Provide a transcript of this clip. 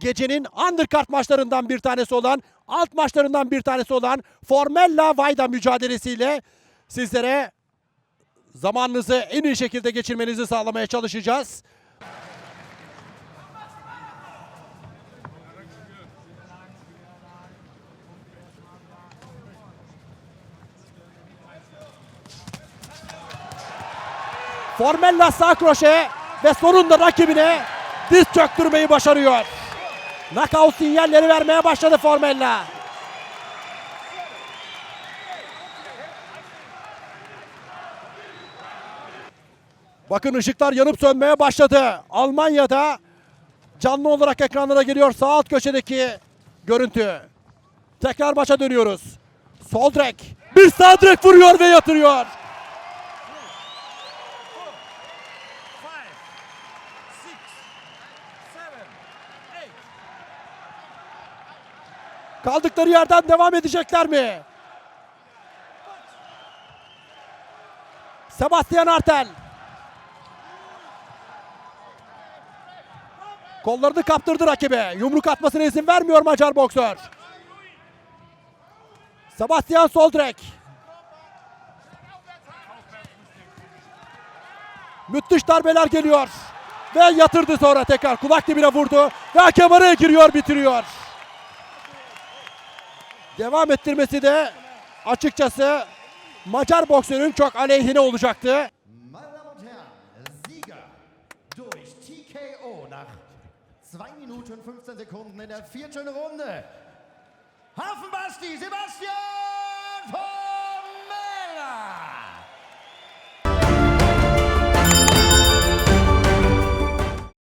gecenin undercard maçlarından bir tanesi olan, alt maçlarından bir tanesi olan Formella Vayda mücadelesiyle sizlere zamanınızı en iyi şekilde geçirmenizi sağlamaya çalışacağız. Formella sağ kroşe ve sonunda rakibine diz çöktürmeyi başarıyor. Knockout sinyalleri vermeye başladı Formella. Bakın ışıklar yanıp sönmeye başladı. Almanya'da canlı olarak ekranlara geliyor sağ alt köşedeki görüntü. Tekrar maça dönüyoruz. Sol direk. Bir sağ direk vuruyor ve yatırıyor. Kaldıkları yerden devam edecekler mi? Sebastian Artel. Kollarını kaptırdı rakibe. Yumruk atmasına izin vermiyor Macar boksör. Sebastian Soldrek. Müthiş darbeler geliyor. Ve yatırdı sonra tekrar. Kulak dibine vurdu. Ve hakem araya giriyor bitiriyor. Devam ettirmesi de açıkçası Macar boksörün çok aleyhine olacaktı. 2 Minuten 15 Sekunden in der vierten Runde. Hafenbasti Sebastian.